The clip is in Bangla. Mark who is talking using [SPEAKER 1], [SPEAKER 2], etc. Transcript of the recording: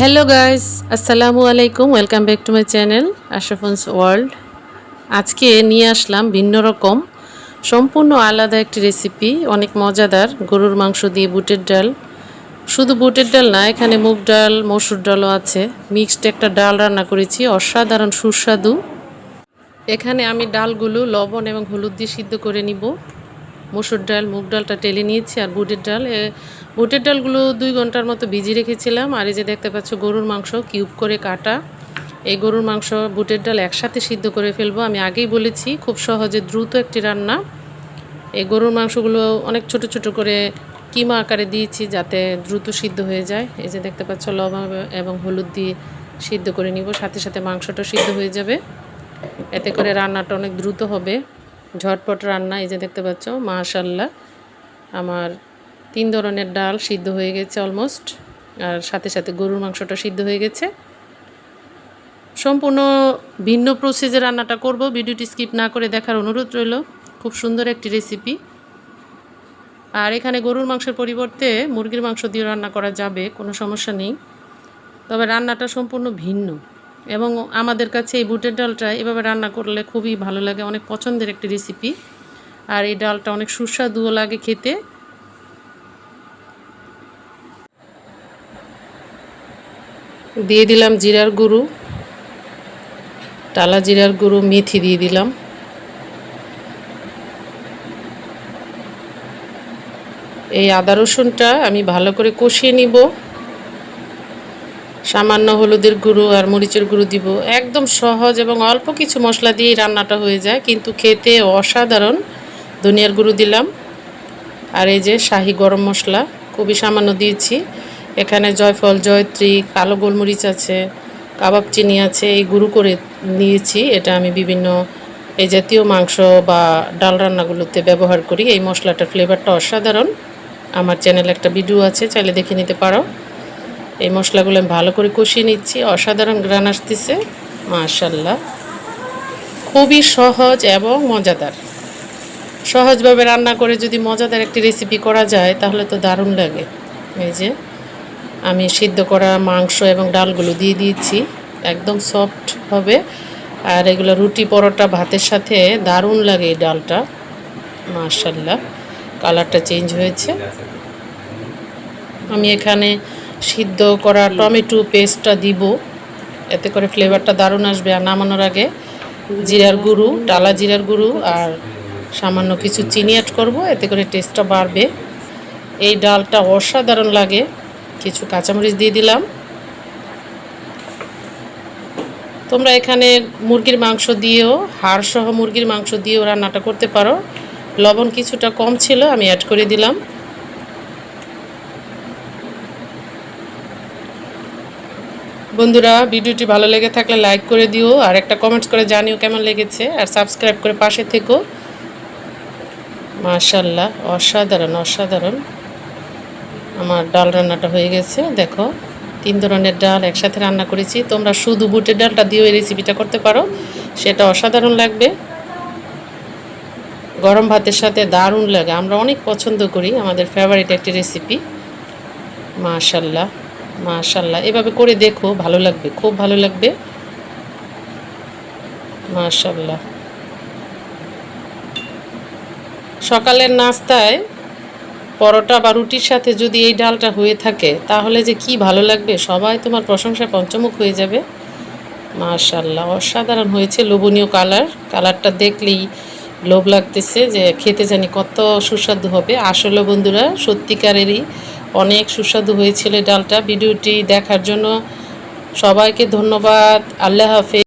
[SPEAKER 1] হ্যালো গাইস আসসালামু আলাইকুম welcome back to my channel আশরাফন্স world আজকে নিয়ে আসলাম ভিন্ন রকম, সম্পূর্ণ আলাদা একটি রেসিপি অনেক মজাদার, গরুর মাংস দিয়ে বুটের ডাল। শুধু বুটের ডাল না, এখানে মুগ ডাল, মসুর ডালও আছে। মিক্সড একটা ডাল রান্না করেছি, অসাধারণ সুস্বাদু। এখানে আমি ডালগুলো লবণ এবং হলুদ দিয়ে সিদ্ধ করে নিব। মসুর ডাল, মুগ ডালটা টেলে নিয়েছি আর বুটের ডাল। বুটের ডালগুলো দুই ঘণ্টার মতো ভিজিয়ে রেখেছিলাম। আর এই যে দেখতে পাচ্ছ, গরুর মাংস কিউব করে কাটা। এই গরুর মাংস, বুটের ডাল একসাথে সিদ্ধ করে ফেলব। আমি আগেই বলেছি, খুব সহজে দ্রুত একটি রান্না। এই গরুর মাংসগুলো অনেক ছোট ছোট করে কিমা আকারে দিয়েছি যাতে দ্রুত সিদ্ধ হয়ে যায়। এই যে দেখতে পাচ্ছ, লবণ এবং হলুদ দিয়ে সিদ্ধ করে নিব। সাথে সাথে মাংসটা সিদ্ধ হয়ে যাবে। এতে করে রান্নাটা অনেক দ্রুত হবে। ঝটপট রান্না, এই যে দেখতে পাচ্ছ মাশাল্লাহ আমার তিন ধরনের ডাল সিদ্ধ হয়ে গেছে অলমোস্ট, আর সাথে সাথে গরুর মাংসটা সিদ্ধ হয়ে গেছে। সম্পূর্ণ ভিন্ন প্রসেসে রান্নাটা করব, ভিডিওটি স্কিপ না করে দেখার অনুরোধ রইল। খুব সুন্দর একটি রেসিপি। আর এখানে গরুর মাংসের পরিবর্তে মুরগির মাংস দিয়ে রান্না করা যাবে, কোনো সমস্যা নেই। তবে রান্নাটা সম্পূর্ণ ভিন্ন। এবং আমাদের কাছে এই বুটের ডালটা এভাবে রান্না করলে খুবই ভালো লাগে, অনেক পছন্দের একটি রেসিপি আর এই ডালটা অনেক সুস্বাদুও লাগে খেতে। দিয়ে দিলাম জিরার গুঁড়ো, টালা জিরার গুঁড়ো, মেথি দিয়ে দিলাম। এই আদা রসুনটা আমি ভালো করে কষিয়ে নিব। সামান্য হলুদের গুঁড়ো আর মরিচের গুঁড়ো দিব। একদম সহজ এবং অল্প কিছু মশলা দিয়েই রান্নাটা হয়ে যায়, কিন্তু খেতে অসাধারণ। ধনিয়ার গুঁড়ো দিলাম। আর এই যে শাহি গরম মশলা, খুবই সামান্য দিয়েছি। এখানে জয়ফল, জয়ত্রী, কালো গোলমরিচ আছে, কাবাব চিনি আছে, এই গুঁড়ো করে নিয়েছি। এটা আমি বিভিন্ন এই জাতীয় মাংস বা ডাল রান্নাগুলোতে ব্যবহার করি। এই মশলাটার ফ্লেভারটা অসাধারণ। আমার চ্যানেলে একটা ভিডিও আছে, চাইলে দেখে নিতে পারো। এই মশলাগুলো আমি ভালো করে কষিয়ে নিচ্ছি। অসাধারণ গ্রান আসতেছে মাশাল্লাহ খুবই সহজ এবং মজাদার। সহজভাবে রান্না করে যদি মজাদার একটি রেসিপি করা যায়, তাহলে তো দারুণ লাগে। এই যে, আমি সিদ্ধ করা মাংস এবং ডালগুলো দিয়ে দিয়েছি, একদম সফট হবে। আর এগুলো রুটি পরোটা ভাতের সাথে দারুণ লাগে এই ডালটা মাশাল্লাহ কালারটা চেঞ্জ হয়েছে। আমি এখানে সিদ্ধ করা টমেটো পেস্টটা দিব। এতে করে ফ্লেভারটা দারুণ আসবে। আর নামানোর আগে জিরার গুঁড়ো, ডালা জিরার গুঁড়ো আর সামান্য কিছু চিনি অ্যাড করব। এতে করে টেস্টটা বাড়বে। এই ডালটা অসাধারণ লাগে। কিছু কাঁচামরিচ দিয়ে দিলাম। তোমরা এখানে মুরগির মাংস দিয়েও, হাড়সহ মুরগির মাংস দিয়েও রান্নাটা করতে পারো। লবণ কিছুটা কম ছিল, আমি অ্যাড করে দিলাম। বন্ধুরা, ভিডিওটি ভালো লেগে থাকলে লাইক করে দিও আর একটা কমেন্টস করে জানিও কেমন লেগেছে আর সাবস্ক্রাইব করে পাশে থেকো। মাশাল্লাহ, অসাধারণ অসাধারণ। আমার ডাল রান্নাটা হয়ে গেছে, দেখো। তিন ধরনের ডাল একসাথে রান্না করেছি। তোমরা শুধু বুটের ডালটা দিয়েও এই রেসিপিটা করতে পারো, সেটা অসাধারণ লাগবে। গরম ভাতের সাথে দারুণ লাগে, আমরা অনেক পছন্দ করি, আমাদের ফেভারিট একটি রেসিপি মাশাল্লাহ। মাশাল্লাহ এভাবে করে দেখো, ভালো লাগবে, খুব ভালো লাগবে। মাশাল্লাহ সকালের নাস্তায় পরোটা বা রুটির সাথে যদি এই ডালটা হয়ে থাকে, তাহলে যে কি ভালো লাগবে? সবাই তোমার প্রশংসায় পঞ্চমুখ হয়ে যাবে। মাশাল্লাহ অসাধারণ হয়েছে লোভনীয় কালার। কালারটা দেখলেই লোভ লাগতেছে যে খেতে জানি কত সুস্বাদু হবে। আসলে বন্ধুরা, সত্যিকারেরই অনেক সুস্বাদু হয়েছিল ডালটা। ভিডিওটি দেখার জন্য সবাইকে ধন্যবাদ। আল্লাহ হাফেজ।